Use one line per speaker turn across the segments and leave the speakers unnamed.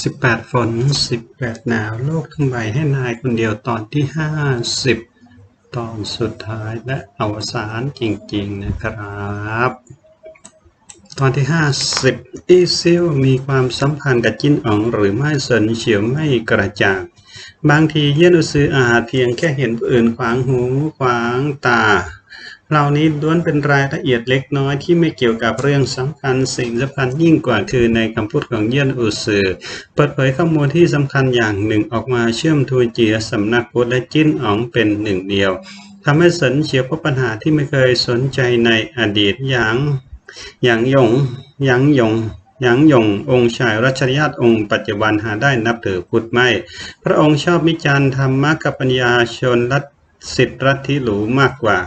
สิบแปดฝนสิบแปดหนาวโลกทั้งใบให้นายคนเดียวตอนที่ห้าสิบตอนสุดท้ายและอวสานจริงๆนะครับ ตอนที่ห้าสิบอีซิลมีความสัมพันธ์กับจินอ๋องหรือไม่สนเฉียวไม่กระจ่างบางทีเยนอุซืออาจเพียงแค่เห็นผู้อื่นขวางหูขวางตา เหล่านี้ล้วนเป็นรายละเอียดเล็กน้อยที่ไม่เกี่ยวกับเรื่องสำคัญสิ่งสำคัญยิ่งกว่าคือในคำพูดของเยี่ยนอุซือเปิดเผยข้อมูลที่สำคัญอย่างหนึ่งออกมาเชื่อมทูเจียสำนักพุทธและจิ้นอ๋องเป็นหนึ่งเดียวทำให้สนเฉียวพบปัญหาที่ไม่เคยสนใจในอดีตอย่างอย่างยงหยังยงยังยงองค์ชายรัชญาติองค์ปัจจุบันหาได้นับถือพุทธไม่ พระองค์ชอบมิจารณ์ธรรมะกับปัญญาชนรัฐ สิทธิรัฐที่หรูมากกว่า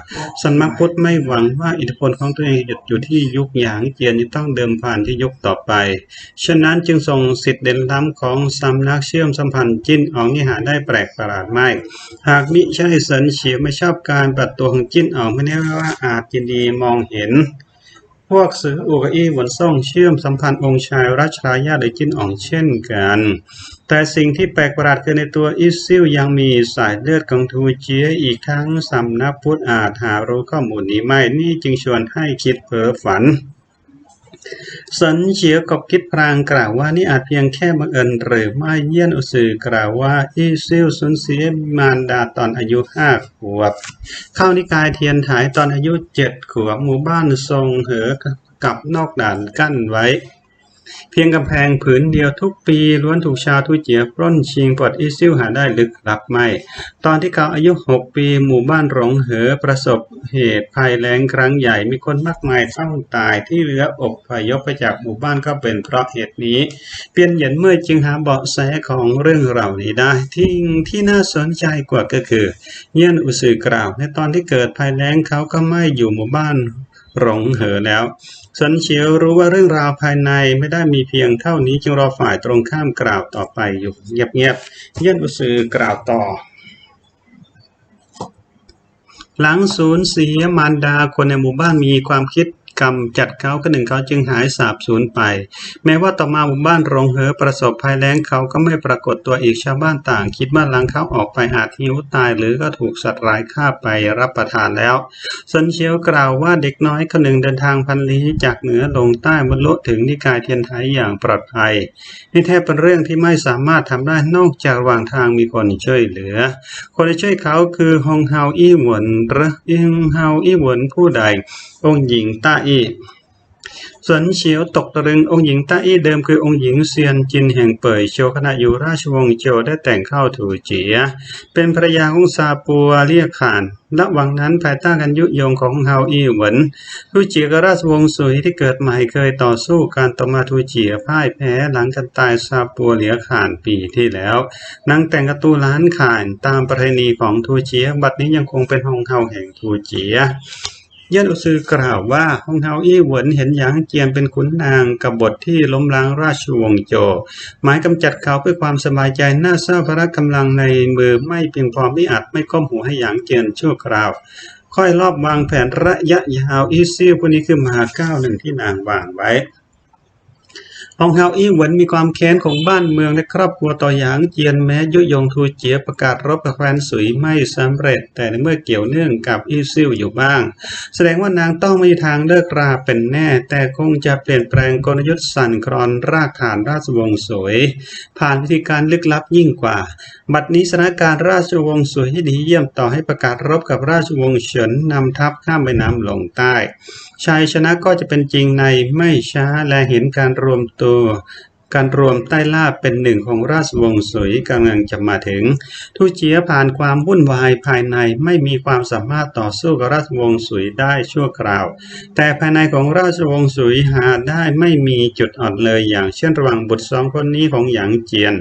สำนักพุทธไม่หวังว่าอิทธิพลของตัวเองหยุดอยู่ที่ยุคหยางเจียนที่ต้องเดิมพันที่ยุคต่อไป ฉะนั้นจึงส่งสิทธิเด่นล้ำของสำนักเชื่อมสัมพันธ์จิ้นอองนี่หาได้แปลกประหลาดไม่หากมิใช่เสินเฉียวไม่ชอบการปัดตัวของจิ้นอองไม่แน่ว่าอาจยินดีมองเห็น พวกสืออูกอี้หวนซ่งเชื่อมสัมพันธ์องค์ชายรัชายาหรือจิ้นอ่องเช่นกัน แต่สิ่งที่แปลกประหลาดคือในตัวอิซิลยังมีสายเลือดของทูเจียอีกทั้งสำนักพุทธอาจหารู้ข้อมูลนี้ไม่ นี่จึงชวนให้คิดเพ้อฝัน สันเฉียวกับคิดพรางกล่าวว่านี่อาจเพียงแค่บังเอิญหรือไม่เยี่ยนอุสือกล่าวว่าอิซิลสูญเสียมารดาตอนอายุห้าขวบ เข้านิกายเทียนถ่ายตอนอายุเจ็ดขวบหมู่บ้านทรงเหอกับนอกด่านกั้นไว้ เพียงกำแพงผืนเดียวทุกปีล้วนถูกชาวทุเจียปล้นชิงปลดอิซิลหาได้ลึกลับไม่ ตอนที่เขาอายุหกปีหมู่บ้านหลงเหอประสบเหตุภัยแล้งครั้งใหญ่มีคนมากมายต้องตายที่เหลืออบพยพไปจากหมู่บ้านก็เป็นเพราะเหตุนี้ เปลี่ยนเหย็นเมื่อจึงหาเบาะแสของเรื่องเหล่านี้ได้ที่ที่น่าสนใจกว่าก็คือ เยี่ยนอุสือกล่าว ในตอนที่เกิดภัยแล้งเขาก็ไม่อยู่หมู่บ้าน หลงเหอแล้วสันเฉียวรู้ว่าเรื่องราวภายในไม่ได้มีเพียงเท่านี้จึงรอฝ่ายตรงข้ามกล่าวต่อไปอยู่เงียบๆเยี่ยนอุสือกล่าวต่อหลังสูญเสียมารดาคนในหมู่บ้านมีความคิด กำจัดเขาก็หนึ่งเขาจึงหายสาบสูญไป แม้ว่าต่อมาหมู่บ้านโรงเหอประสบภัยแล้งเขาก็ไม่ปรากฏตัวอีกชาวบ้านต่าง คิดว่าหลังเขาออกไปอาจหิวตายหรือก็ถูกสัตว์ร้ายฆ่าไปรับประทานแล้วสนเชียวกล่าวว่าเด็กน้อยคนหนึ่งเดินทางพันลี้จากเหนือลงใต้บรรลุถึงนิกายเทียนไทยอย่างปลอดภัยนี่แทบเป็นเรื่องที่ไม่สามารถทำได้นอกจากระหว่างทางมีคนช่วยเหลือ คนที่ช่วยเขาคือฮองเฮาอี้หวนหรืออิงเฮาอี้หวนผู้ใด องค์หญิงต้าอี้สวนเฉียวตกตะลึงองค์หญิงต้าอี้เดิมคือองค์หญิงเซียนจินแห่งเป่ยโจวขณะอยู่ราชวงศ์โจวได้แต่งเข้าถูเจีย เป็นภรรยาของซาปัวเรียกขานระหว่างนั้นภายใต้การยุยงของเฮาอี้เหวินทูเจียกับราชวงศ์สุยที่เกิดใหม่เคยต่อสู้การต่อมาทูเจียพ่ายแพ้หลังกันตายซาปัวเหลียขานปีที่แล้วนางแต่งกระตูล้านขานตามประเพณีของทูเจีย บัดนี้ยังคงเป็นฮองเฮาแห่งทูเจีย เยี่ยนอุซือกล่าวว่าฮองเฮาอี้เหวินเห็นหยางเจียนเป็นขุนนางกบฏที่ล้มล้างราชวงศ์โจ หมายกำจัดเขาเพื่อความสบายใจน่าเศร้าพระกำลังในมือไม่เพียงพอไม่อาจไม่ก้มหัวให้หยางเจียนชั่วคราว ค่อยรอบวางแผนระยะยาวอีซิ่วคนนี้คือมหาก้าหนึ่งที่นางวางไว้ องเฮาอี้เหวินมีความแค้นของบ้านเมืองและครอบครัวต่อหยางเจียนแม้ยุยงทูเจียประกาศรบกับแคว้นสุยไม่สำเร็จ แต่ในเมื่อเกี่ยวเนื่องกับอี้ซิลอยู่บ้าง แสดงว่านางต้องมีทางเลิกราเป็นแน่ แต่คงจะเปลี่ยนแปลงกลยุทธ์สั่นคลอนรากฐานราชวงศ์สวย ผ่านวิธีการลึกลับยิ่งกว่า บัดนี้สถานการณ์ราชวงศ์สวยที่ดีเยี่ยมต่อให้ประกาศรบกับราชวงศ์เฉินนำทัพข้ามแม่น้ำลงใต้ชัยชนะก็จะเป็นจริงในไม่ช้าและเห็นการรวมตัว do การรวมใต้ล่าเป็นหนึ่งของราชวงศ์สุยกำลังจะมาถึง ทูเจียผ่านความวุ่นวายภายในไม่มีความสามารถต่อสู้กับราชวงศ์สุยได้ชั่วคราว แต่ภายในของราชวงศ์สุยหาได้ไม่มีจุดอ่อนเลยอย่างเช่นระหว่างบุตรสองคนนี้ของหยางเจียน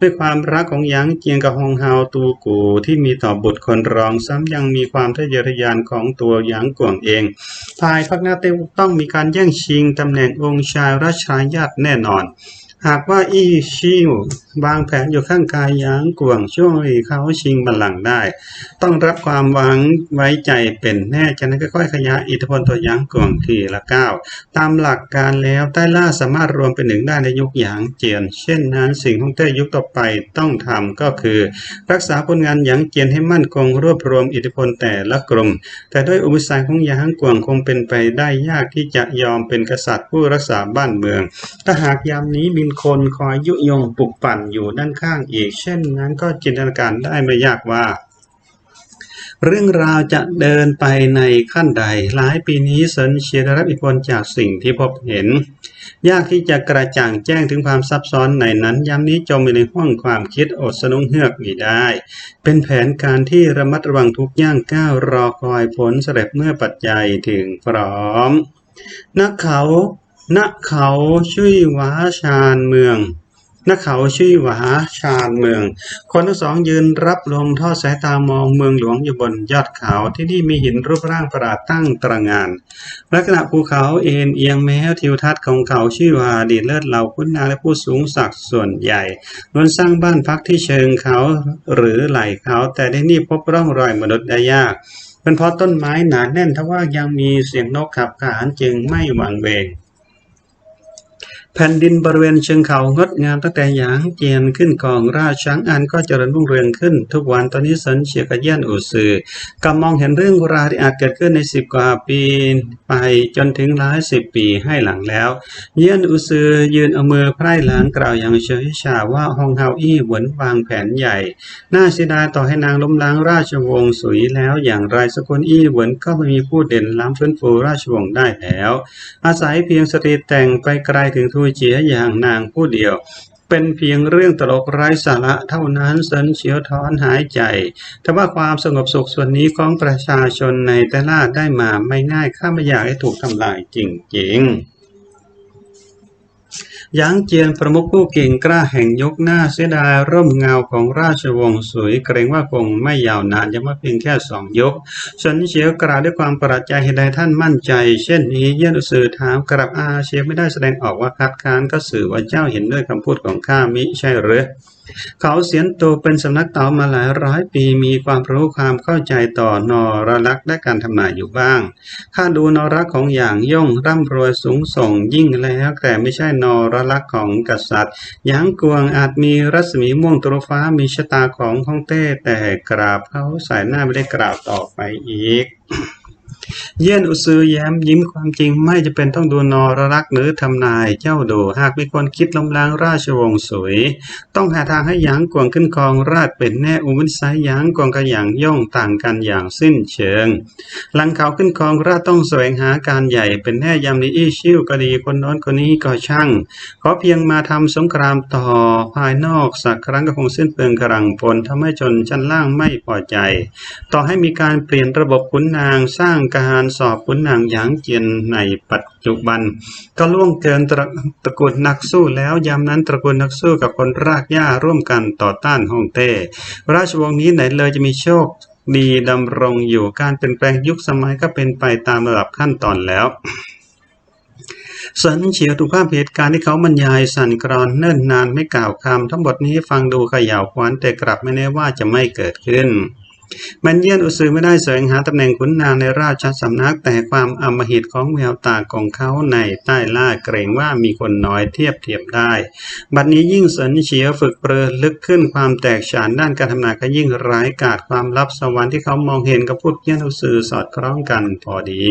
ด้วยความรักของหยางเจียนกับฮงเฮาตูกูที่มีต่อบุตรคนรองซ้ำยังมีความทะเยอทะยานของตัวหยางกวงเอง ภายภาคหน้าต้องมีการแย่งชิงตำแหน่งองค์ชายราชายาตแน่นอนหากว่าอี้ชิววางแผนอยู่ข้างกายยางกวงช่วยเขาชิงบัลลังก์ได้ ต้องรับความหวังไว้ใจเป็นแน่ฉะนั้นก็ค่อยขยายอิทธิพลตัวยางกวงทีละก้าวตามหลักการแล้วใต้ล่าสามารถรวมเป็นหนึ่งได้ในยุคหยางเจียน เช่นนั้นสิ่งที่เต้ยุคต่อไปต้องทำก็คือ รักษาผลงานหยางเจียนให้มั่นคงรวบรวมอิทธิพลแต่ละกลุ่มแต่ด้วยอุปสรรคของหยางกวงคงเป็นไปได้ยากที่จะยอมเป็นกษัตริย์ผู้รักษาบ้านเมืองถ้าหากยามนี้มีคนคอยยุยงปลุกปั่นอยู่ด้านข้างอีก เช่นนั้นก็จินตนาการได้ไม่ยากว่า เรื่องราวจะเดินไปในขั้นใด หลายปีนี้เซินเชียร์ได้รับอิทธิพลจากสิ่งที่พบเห็น ยากที่จะกระจ่างแจ้งถึงความซับซ้อนในนั้นยามนี้จมอยู่ในห้วงความคิดอดสนุงเฮือกไม่ได้ เป็นแผนการที่ระมัดระวังทุกย่างก้าวรอคอยผลสำเร็จเมื่อปัจจัยถึงพร้อมนักเขา ณเขาชุยหวาชานเมืองณเขาชุยหวาชานเมือง คนทั้งสองยืนรับลมทอดสายตามองเมืองหลวงอยู่บนยอดเขาที่นี่มีหินรูปร่างประหลาดตั้งตระงาน ลักษณะภูเขาเอ็นเอียงแม้ทิวทัศน์ของเขาชื่อว่าดีเลิศเหล่าคุณนางและผู้สูงศักดิ์ส่วนใหญ่ล้วนสร้างบ้านพักที่เชิงเขาหรือไหล่เขาแต่ที่นี่พบร่องรอยมนุษย์ได้ยากเป็นเพราะต้นไม้หนาแน่นทว่ายังมีเสียงนกขับขานจึงไม่หวังเวง แผ่นดินบริเวณเชิงเขางดงามตั้งแต่หยางเจียนขึ้นกองราชช้างอันก็เจริญรุ่งเรืองขึ้น ทุกวันตอนนี้สนเชียกเยี่ยนอุซือกำมองเห็นเรื่องราวที่อาจเกิดขึ้นในสิบกว่าปีไปจนถึงหลายสิบปีให้หลังแล้ว เยี่ยนอุซือยืนเอามือไพร่หลังกล่าวอย่างเฉยชาว่าฮองเฮาอี้หวนวางแผนใหญ่ น่าเสียดายต่อให้นางล้มล้างราชวงศ์สุยแล้วอย่างไรสกุลอี้หวนก็ไม่มีผู้เด่นล้ำฟื้นฟูราชวงศ์ได้แล้ว อาศัยเพียงสตรีแต่งไปไกลถึงทูเจียอย่างนางผู้เดียว เป็นเพียงเรื่องตลกไร้สาระเท่านั้นเสินเฉียวถอนหายใจแต่ว่าความสงบสุขส่วนนี้ของประชาชนในแต่ละได้มาไม่ง่ายข้าไม่อยากให้ถูกทำลายจริงๆ ยางเจียนประมุขผู้เก่งกล้าแห่งยุคหน้าเสียดายร่มเงาของราชวงศ์สวยเกรงว่าคงไม่ยาวนานยังมาเพียงแค่สองยกส้นเฉียวกล่าวด้วยความประใจให้ใดท่านมั่นใจ เช่นนี้เยี่ยนอุสือถามกลับอาเชียไม่ได้แสดงออกว่าคัดค้านก็สื่อว่าเจ้าเห็นด้วยคำพูดของข้ามิใช่หรือ เขาเสียนโตเป็นสำนักเต่ามาหลายร้อยปีมีความรู้ความเข้าใจต่อนอรลักษ์และการทำนายอยู่บ้าง ข้าดูนอรักษ์ของอย่างย่งร่ำรวยสูงส่งยิ่งแล้วแต่ไม่ใช่นอรลักษ์ของกษัตริย์ยางกวงอาจมีรัศมีม่วงตรฟ้ามีชะตาของฮ่องเต้แต่กราบเขาสายหน้าไม่ได้กราบต่อไปอีก เยี่ยนอุซือแย้มยิ้มความจริงไม่จะเป็นต้องดูนอรลักหรือทำนายเจ้าดูหากมีคนคิดล้มล้างราชวงศ์สวย ต้องหาทางให้หยางกวงขึ้นครองราชเป็นแน่อุมิสายหยางกวงกับหยางย่องต่างกันอย่างสิ้นเชิง หลังเขาขึ้นครองราชต้องแสวงหาการใหญ่เป็นแน่ยามนี้อี้ชิ่วก็ดีคนน้นคนนี้ก็ช่างขอเพียงมาทำสงครามต่อภายนอกสักครั้งก็คงสิ้นเปลืองกำลังพลทำให้ชนชั้นล่างไม่พอใจ ต่อให้มีการเปลี่ยนระบบขุนนางสร้างการสอบขุนนางหยางเจียนในปัจจุบัน ก็ล่วงเกินตระตระกูลนักสู้แล้วยามนั้นตระกูลนักสู้กับคนรากหญ้าร่วมกันต่อต้านฮ่องเต้ ราชวงศ์นี้ไหนเลยจะมีโชคดีดำรงอยู่การเปลี่ยนแปลงยุคสมัยก็เป็นไปตามระดับขั้นตอนแล้วสันเฉียวถูกภาพเหตุการณ์ที่เขาบรรยายสั่นกรอนเนิ่นนานไม่กล่าวคำทั้งหมดนี้ฟังดูขย่าวขวัญแต่กลับไม่แน่ว่าจะไม่เกิดขึ้น มันเยี่ยนอุซือไม่ได้แสวงหาตำแหน่งขุนนางในราชสำนักแต่ความอำมหิตของแววตาของเขาในใต้ล่าเกรงว่ามีคนน้อยเทียบเทียบได้ บัดนี้ยิ่งสนเฉียวฝึกเปรอลึกขึ้นความแตกฉานด้านการทำนาก็ยิ่งร้ายกาจความลับสวรรค์ที่เขามองเห็นกับพูดเยี่ยนอุซือสอดคล้องกันพอดี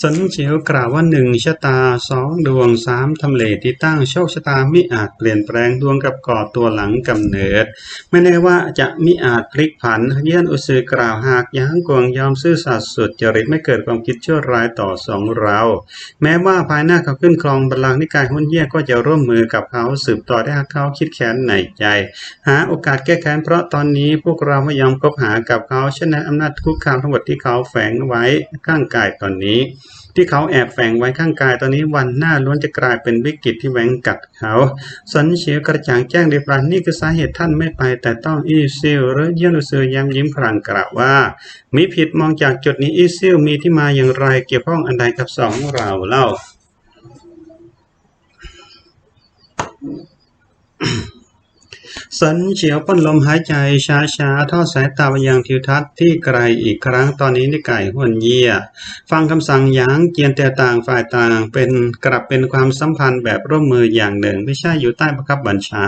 สันเฉียวกล่าวว่าหนึ่งชะตาสองดวงสามทำเลที่ตั้งโชคชะตามิอาจเปลี่ยนแปลงดวงกับก่อตัวหลังกำเนิด ไม่แน่ว่าจะมิอาจพลิกผันเยี่ยนอุซือกล่าวหากยางกวงยอมซื่อสัตย์สุดจริตไม่เกิดความคิดชั่วร้ายต่อสองเรา แม้ว่าภายหน้าเขาขึ้นครองบัลลังก์นิกายหุ้นเยี่ยก็จะร่วมมือกับเขาสืบต่อได้หากเขาคิดแค้นในใจ หาโอกาสแก้แค้นเพราะตอนนี้พวกเราไม่ยอมคบหากับเขาฉะนั้นอำนาจคุกคามทั้งหมดที่เขาแฝงไว้ข้างกายตอนนี้ที่เขาแอบแฝงไว้ข้างกายตอนนี้วันหน้าล้วนจะกลายเป็นวิกฤตที่แหวงกัดเขา สันเฉียวกระจ่างแจ้งเดียบรันนี่คือสาเหตุท่านไม่ไป แต่ต้องอีซิลหรือเยนุซือย้ำยิ้มพลางกล่าวว่า มีผิดมองจากจุดนี้อีซิลมีที่มาอย่างไรเกี่ยวข้องอันใดกับสองเราเล่า สันเฉียวพ่นลมหายใจช้าๆทอดสายตาไปยังทิวทัศน์ที่ไกลอีกครั้งตอนนี้ได้ไก่หวนเยี่ย ฟังคำสั่งยางเกียนแต่ต่างฝ่ายต่างเป็นกลับเป็นความสัมพันธ์แบบร่วมมืออย่างหนึ่ง ไม่ใช่อยู่ใต้บังคับบัญชา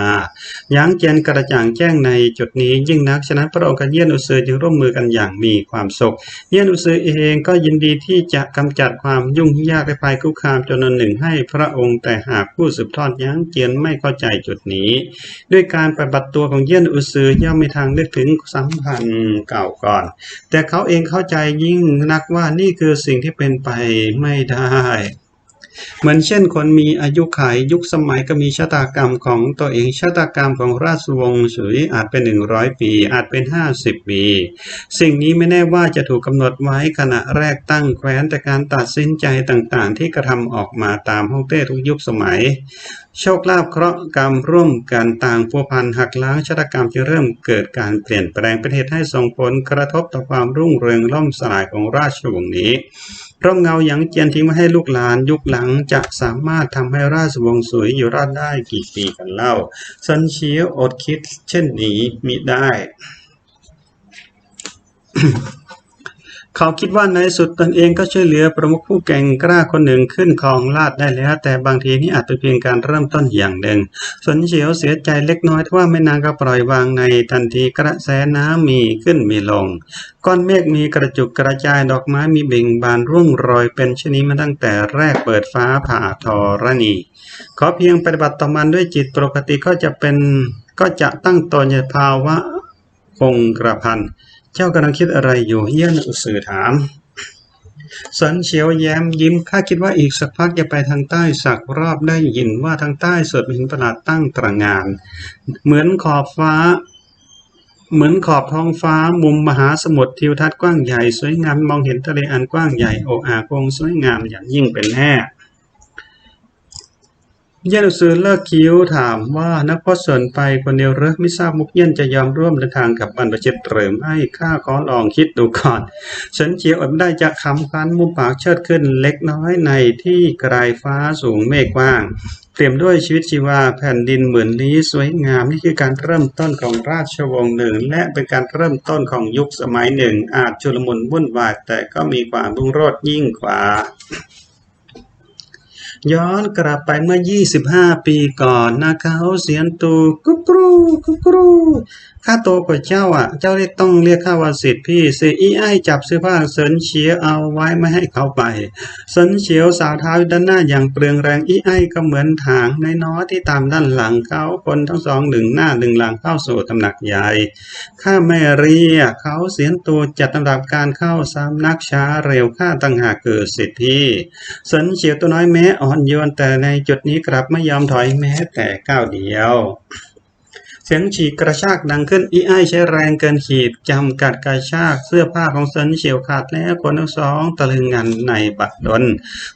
ยางเกียนกระจ่างแจ้งในจุดนี้ยิ่งนักฉะนั้นพระองค์กับเยี่ยนอุซือจึงร่วมมือกันอย่างมีความสุข เยี่ยนอุซือเองก็ยินดีที่จะกำจัดความยุ่งยากและภัยคุกคามจำนวนหนึ่งให้พระองค์แต่หากผู้สืบทอดยางเกียนไม่เข้าใจจุดนี้ ด้วยการปฏิบัติตัวของเยี่ยนอุซือย่อมมีทางนึกถึงสัมพันธ์เก่าก่อน แต่เขาเองเข้าใจยิ่งนักว่านี่คือสิ่งที่เป็นไปไม่ได้ เหมือนเช่นคนมีอายุขัยยุคสมัยก็มีชะตากรรมของตัวเองชะตากรรมของราชวงศ์สุยอาจเป็นหนึ่งร้อยปี อาจเป็นห้าสิบปี สิ่งนี้ไม่แน่ว่าจะถูกกำหนดไว้ขณะแรกตั้งแคว้นแต่การตัดสินใจต่างๆ ที่กระทำออกมาตามฮ่องเต้ทุกยุคสมัย โชคลาภเคราะห์กรรมร่วมกันต่างพัวพันหักล้างชะตากรรมจะเริ่มเกิดการเปลี่ยนแปลงเป็นเหตุให้ส่งผลกระทบต่อความรุ่งเรืองล่มสลายของราชวงศ์นี้ ร่มเงาหยางเจียนทิ้งไว้ให้ลูกหลานยุคหลังจะสามารถทำให้ราชวงศ์สวยอยู่รอดได้กี่ปีกันเล่าซันเชียวอดคิดเช่นนี้มิได้ เขาคิดว่าในสุดตนเองก็ช่วยเหลือประมุขผู้แก่งกล้าคนหนึ่งขึ้นครองราชได้แล้ว แต่บางทีนี่อาจเป็นเพียงการเริ่มต้นอย่างหนึ่งส่วนเฉียวเสียใจเล็กน้อยที่ว่าไม่นานก็ปล่อยวางในทันทีกระแสน้ำมีขึ้นมีลง ก้อนเมฆมีกระจุกกระจายดอกไม้มีเบ่งบานร่วงโรยเป็นชนิดมาตั้งแต่แรกเปิดฟ้าผ่าทอรณีขอเพียงปฏิบัติต่อมันด้วยจิตปกติก็จะเป็นก็จะตั้งตนในภาวะคงกระพัน เจ้ากำลังคิดอะไรอยู่เยี่ยนอุสือถามสันเฉียวแย้มยิ้มข้าคิดว่าอีกสักพักจะไปทางใต้สักรอบได้ยินว่าทางใต้สุดหินประหลาดตั้งตระงาน เหมือนขอบฟ้า เหมือนขอบท้องฟ้ามุมมหาสมุทรทิวทัศน์กว้างใหญ่ สวยงามมองเห็นทะเลอันกว้างใหญ่โอ้อาคงสวยงามอย่างยิ่งเป็นแน่ เย่นซือเลิกคิ้วถามว่านักพจน์สนไปคนเดียวหรือไม่ทราบมุกเย่นจะยอมร่วมเดินทางกับบรรพชิตหรือไม่ข้าขอลองคิดดูก่อนฉันเจียวอดไม่ได้จะคำคันมุมปากเชิดขึ้นเล็กน้อยในที่ไกลฟ้าสูงเมฆกว้างเตรียมด้วยชีวิตชีวาแผ่นดินเหมือนลี้สวยงามนี่คือการเริ่มต้นของราชวงศ์หนึ่ง และเป็นการเริ่มต้นของยุคสมัยหนึ่ง อาจชุลมุนวุ่นวายแต่ก็มีความรุ่งโรจน์ยิ่งกว่า ย้อนกลับไปเมื่อ 25 ปีก่อนนะเขาเสียนตูกุกรูกุกรูข้าตกว่าเจ้าอะ เจ้าเรียกต้องเรียกข้าว่าสิทธิ์พี่เสียอีไอจับเสื้อผ้าเสินเฉียวเอาไว้ไม่ให้เขาไป เสินเฉียวสาวเท้าด้านหน้าอย่างเปลืองแรงอีไอก็เหมือนถางใน้อที่ตามด้านหลังเขาคนทั้งสองหนึ่งหน้าหนึ่งหลังเข้าสู่ตำหนักใหญ่ ข้าไม่เรียกเขาเสียนตูจัดลำดับการเข้าสำนักช้าเร็วข้าตั้งหากเกิดสิทธิ์พี่เสินเฉียวตัวน้อยแม้อ่อนโยนแต่ในจุดนี้กลับไม่ยอมถอยแม้แต่ก้าวเดียว เสียงฉีกกระชากดังขึ้นอีไอใช้แรงเกินขีดจำกัดกระชากเสื้อผ้าของเซนเฉียวขาดแล้วคนทั้งสองตะลึงงันในบัดดล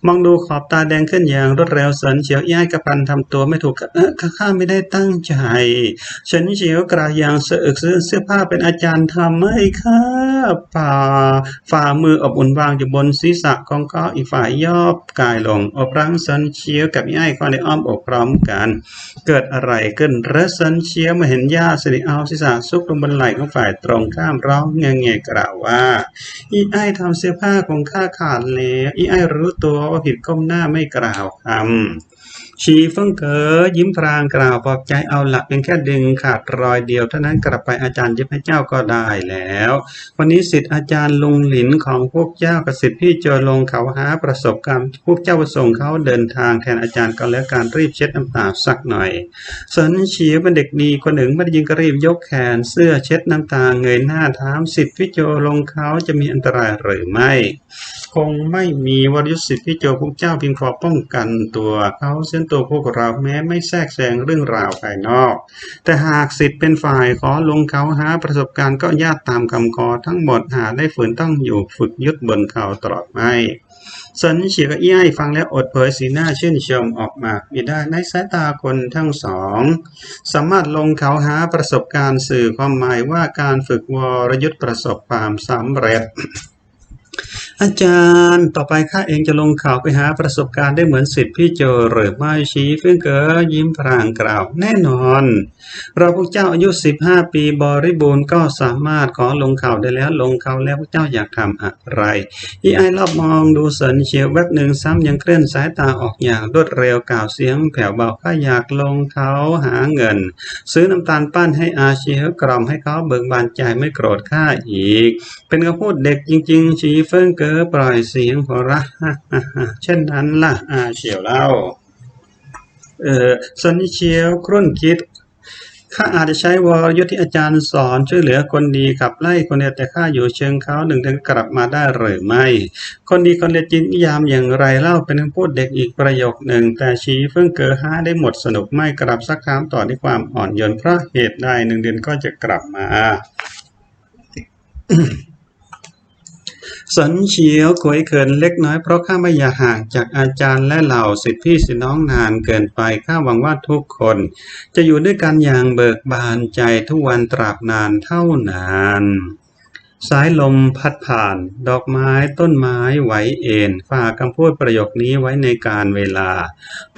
มองดูขอบตาแดงขึ้นอย่างรวดเร็วเซนเฉียวอีไอกระพันทำตัวไม่ถูกเออข้าไม่ได้ตั้งใจเฉินเฉียวกระอย่างเสะอึกเสื้อผ้าเป็นอาจารย์ทำไม่ค่ะฝ่าฝ่ามืออบอุ่นวางอยู่บนศีรษะของเขาอีกฝ่ายย่อกายลงอบรังเซนเฉียวกับอีไอเข้าในอ้อมอกพร้อมกัน เกิดอะไรขึ้นเรซันเชียวมาเห็นญาติสิริเอาศีรษะซุกลงบนไหล่ของฝ่ายตรงข้ามร้องเงียเงยกล่าวว่า อีไอทำเสื้อผ้าของข้าขาดแล้วอีไอรู้ตัวว่าผิดก้มหน้าไม่กล่าวคำ ชีเฟิงเกอยิ้มพรางกล่าวปลอบใจเอาหลักเพียงแค่ดึงขาดรอยเดียวเท่านั้นกลับไปอาจารย์เย็บให้เจ้าก็ได้แล้ว วันนี้สิทธิ์อาจารย์ลุงหลินของพวกเจ้ากับสิทธิ์พี่โจลงเขาหาประสบการณ์พวกเจ้าประส่งเขาเดินทางแทนอาจารย์ก็แล้วการรีบเช็ดน้ำตาสักหน่อยเซินเฉียเป็นเด็กดีคนหนึ่งไม่ได้ยิงก็รีบยกแขนเสื้อเช็ดน้ำตาเงยหน้าถามสิทธิ์พี่โจลงเขาจะมีอันตรายหรือไม่คงไม่มีวรยุทธสิทธิ์พี่โจพวกเจ้าเพียงพอป้องกันตัวเขาเส้นตัวพวกเราแม้ไม่แทรกแซงเรื่องราวภายนอก แต่หากสิทธิ์เป็นฝ่ายขอลงเขาหาประสบการณ์ก็ญาติตามคำขอทั้งหมดหาได้ฝืนต้องอยู่ฝึกยุดบนเขาตลอดไม่สันเฉียกับอี้ไอฟังแล้วอดเผยสีหน้าชื่นชมออกมาไม่ได้ในสายตาคนทั้งสอง สามารถลงเขาหาประสบการณ์สื่อความหมายว่าการฝึกวรยุทธประสบความสำเร็จ อาจารย์ต่อไปข้าเองจะลงเขาวไปหาประสบการณ์ได้เหมือนสิทธิ์พี่โจหรือไม่ชี้เพื่งเก๋ยิ้มพรางกล่าว แน่นอน เราพวกเจ้าอายุสิบห้าปีบริบูรณ์ก็สามารถขอลงเขาวได้แล้วลงเขาวแล้วพวกเจ้าอยากทำอะไรอีไอรอบมองดูเสินเชียวแวบหนึ่งซ้ำยังเคลื่อนสายตาออกอย่างรวดเร็วกล่าวเสียงแผ่วเบาข้าอยากลงเขาหาเงิน ซื้อน้ำตาลปั้นให้อาเชียวกล่อมให้เขาเบิกบานใจไม่โกรธข้าอีก เป็นคำพูดเด็กจริง ๆ ชีเฟิงเก๋อปล่อยเสียงหัวเราะเช่นนั้นล่ะอาเฉียวเล่า เออสนิเชียวครุ่นคิดข้าอาจจะใช้วรยุทธที่อาจารย์สอนช่วยเหลือคนดีขับไล่คนเลวแต่ข้าอยู่เชิงเขาหนึ่งเดือนกลับมาได้หรือไม่ คนดีคนเลวจิตนิยามอย่างไรเล่าเป็นคำพูดเด็กอีกประโยคหนึ่ง แต่ชีเฟิ่งเกอห้าได้หมดสนุกไม่กลับสักคำต่อด้วยความอ่อนโยนเพราะเหตุใดหนึ่งเดือนก็จะกลับมา สันเฉียวขวยเขินเล็กน้อยเพราะข้าไม่อยากห่างจากอาจารย์และเหล่าสิทธิพี่สิน้องนานเกินไปข้าหวังว่าทุกคน จะอยู่ด้วยกันอย่างเบิกบานใจทุกวันตราบนานเท่านาน สายลมพัดผ่าน ดอกไม้ต้นไม้ไหวเอ็นฝากคำพูดประโยคนี้ไว้ในการเวลา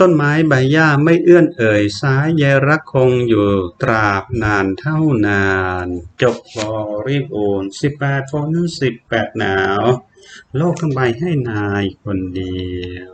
ต้นไม้ใบหญ้าไม่เอื้อนเอ่ย สายใยรักคงอยู่ตราบนานเท่านาน จบบริบูรณ์สิบแปดฝนสิบแปดหนาว โลกทั้งใบให้นายคนเดียว